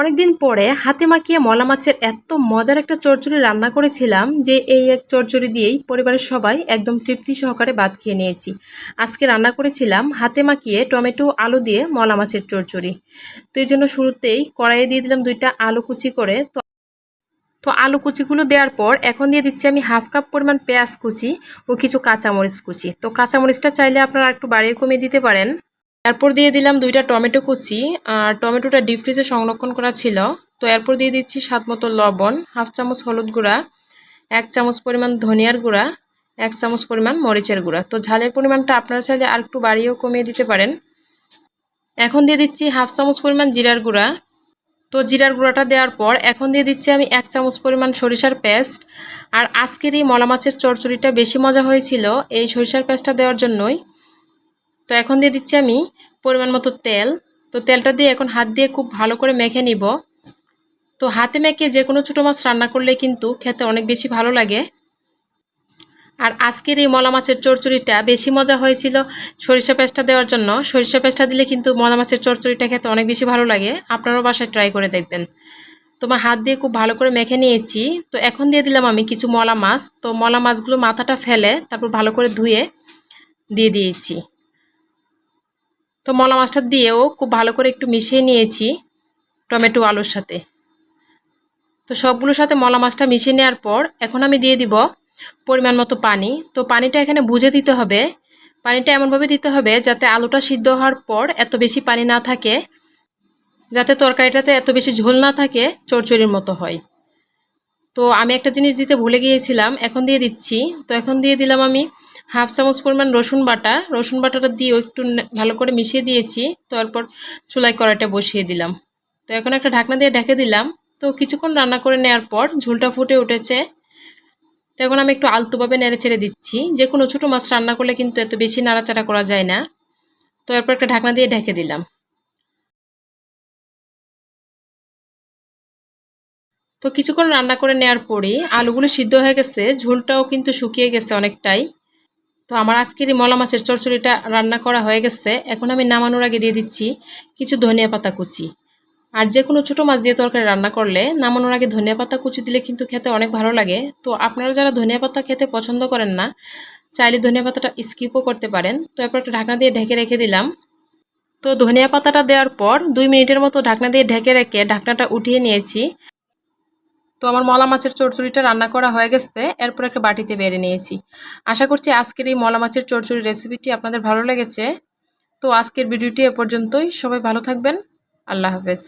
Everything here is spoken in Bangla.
অনেকদিন পরে হাতে মাখিয়ে মলা মাছের এত মজার একটা চচ্চড়ি রান্না করেছিলাম যে এই এক চচ্চড়ি দিয়েই পরিবারের সবাই একদম তৃপ্তি সহকারে ভাত খেয়ে নিয়েছি। আজকে রান্না করেছিলাম হাতে মাখিয়ে টমেটো, আলু দিয়ে মলা মাছের চচ্চড়ি। তো এই জন্য শুরুতেই কড়াইয়ে দিয়ে দিলাম দুইটা আলু কুচি করে। তো তো আলু কুচিগুলো দেওয়ার পর এখন দিয়ে দিচ্ছি আমি হাফ কাপ পরিমাণ পেঁয়াজ কুচি ও কিছু কাঁচামরিচ কুচি। তো কাঁচামরিচটা চাইলে আপনারা একটু বাড়িয়ে কমিয়ে দিতে পারেন। এরপর দিয়ে দিলাম দুইটা টমেটো কুচি, আর টমেটোটা ডিপ ফ্রিজে সংরক্ষণ করা ছিল। তো এরপর দিয়ে দিচ্ছি স্বাদ মতো লবণ, হাফ চামচ হলুদ গুঁড়া, এক চামচ পরিমাণ ধনিয়ার গুঁড়া, এক চামচ পরিমাণ মরিচের গুঁড়া। তো ঝালের পরিমাণটা আপনারা চাইলে আর একটু বাড়িয়েও কমিয়ে দিতে পারেন। এখন দিয়ে দিচ্ছি হাফ চামচ পরিমাণ জিরার গুঁড়া। তো জিরার গুঁড়াটা দেওয়ার পর এখন দিয়ে দিচ্ছি আমি এক চামচ পরিমাণ সরিষার পেস্ট। আর আজকের এই মলা মাছের চড়চড়িটা বেশি মজা হয়েছিল এই সরিষার পেস্টটা দেওয়ার জন্যই। তো এখন দিয়ে দিচ্ছি আমি পরিমাণ মতো তেল। তো তেলটা দিয়ে এখন হাত দিয়ে খুব ভালো করে মেখে নিব। তো হাতে মেখে যে কোনো ছোটো মাছ রান্না করলে কিন্তু খেতে অনেক বেশি ভালো লাগে। আর আজকের এই মলা মাছের চড়চড়িটা বেশি মজা হয়েছিল সরিষা পেস্টটা দেওয়ার জন্য। সরিষা পেস্টটা দিলে কিন্তু মলা মাছের চড়চড়িটা খেতে অনেক বেশি ভালো লাগে। আপনারাও বাসায় ট্রাই করে দেখবেন। তোমার হাত দিয়ে খুব ভালো করে মেখে নিয়েছি। তো এখন দিয়ে দিলাম আমি কিছু মলা মাছ। তো মলা মাছগুলো মাথাটা ফেলে তারপর ভালো করে ধুয়ে দিয়ে দিয়েছি। তো মলা মাছটা দিয়েও খুব ভালো করে একটু মিশিয়ে নিয়েছি টমেটো আলুর সাথে। তো সবগুলোর সাথে মলা মাছটা মিশিয়ে নেওয়ার পর এখন আমি দিয়ে দিব পরিমাণ মতো পানি। তো পানিটা এখানে বুঝে দিতে হবে, পানিটা এমনভাবে দিতে হবে যাতে আলুটা সিদ্ধ হওয়ার পর এত বেশি পানি না থাকে, যাতে তরকারিটাতে এত বেশি ঝোল না থাকে, চড়চড়ির মতো হয়। তো আমি একটা জিনিস দিতে ভুলে গিয়েছিলাম, এখন দিয়ে দিচ্ছি। তো এখন দিয়ে দিলাম আমি হাফ চামচ পরিমাণ রসুন বাটা, রসুন বাটাটা দিয়েও একটু ভালো করে মিশিয়ে দিয়েছি, তারপর চুলাই কড়াইটা বসিয়ে দিলাম। তো এখন একটা ঢাকনা দিয়ে ঢেকে দিলাম। তো কিছুক্ষণ রান্না করে নেওয়ার পর ঝোলটা ফুটে উঠেছে। তো এখন আমি একটু আলতোভাবে নেড়ে ছেড়ে দিচ্ছি। যে কোনো ছোটো মাছ রান্না করলে কিন্তু এত বেশি নাড়াচাড়া করা যায় না। তো এরপর একটা ঢাকনা দিয়ে ঢেকে দিলাম। তো কিছুক্ষণ রান্না করে নেওয়ার পরে আলুগুলো সিদ্ধ হয়ে গেছে, ঝোলটাও কিন্তু শুকিয়ে গেছে অনেকটাই। তো আমার আজকের এই মলা মাছের চচ্চড়িটা রান্না করা হয়ে গেছে। এখন আমি নামানোর আগে দিয়ে দিচ্ছি কিছু ধনিয়া পাতা কুচি। আর যে কোনো ছোটো মাছ দিয়ে তরকারি রান্না করলে নামানোর আগে ধনিয়া পাতা কুচি দিলে কিন্তু খেতে অনেক ভালো লাগে। তো আপনারা যারা ধনিয়া পাতা খেতে পছন্দ করেন না, চাইলে ধনিয়া পাতাটা স্কিপও করতে পারেন। তো এরপর একটা ঢাকনা দিয়ে ঢেকে রেখে দিলাম। তো ধনিয়া পাতাটা দেওয়ার পর দুই মিনিটের মতো ঢাকনা দিয়ে ঢেকে রেখে ঢাকনাটা উঠিয়ে নিয়েছি। তো আমার মলা মাছের চড়চড়িটা রান্না করা হয়ে গেছে, এরপর একটা বাটিতে বেড়ে নিয়েছি। আশা করছি আজকের এই মলা মাছের চড়চড়ি রেসিপিটি আপনাদের ভালো লেগেছে। তো আজকের ভিডিওটি এ পর্যন্তই, সবাই ভালো থাকবেন, আল্লাহ হাফেজ।